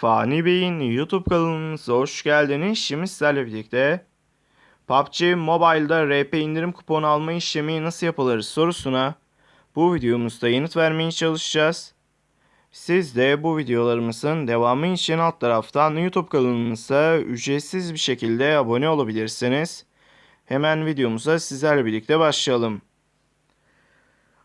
Fani Bey'in YouTube kanalımıza hoş geldiniz. Şimdi sizlerle birlikte PUBG Mobile'da RP indirim kuponu alma işlemi nasıl yapılır sorusuna bu videomuzda yanıt vermeye çalışacağız. Siz de bu videolarımızın devamı için alt taraftan YouTube kanalımıza ücretsiz bir şekilde abone olabilirsiniz. Hemen videomuza sizlerle birlikte başlayalım.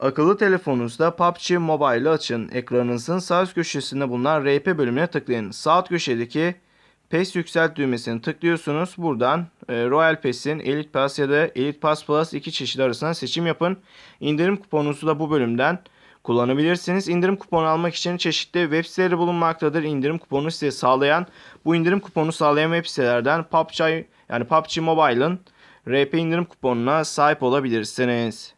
Akıllı telefonunuzda PUBG Mobile'ı açın. Ekranınızın sağ üst köşesinde bulunan RP bölümüne tıklayın. Sağ alt köşedeki PES yükselt düğmesini tıklıyorsunuz. Buradan e, Royal Pass'in Elite Pass ya da Elite Pass Plus iki çeşidi arasında seçim yapın. İndirim kuponunuzu da bu bölümden kullanabilirsiniz. İndirim kuponu almak için çeşitli web siteleri bulunmaktadır. İndirim kuponu size sağlayan, bu indirim kuponu sağlayan web sitelerden PUBG yani PUBG Mobile'ın RP indirim kuponuna sahip olabilirsiniz.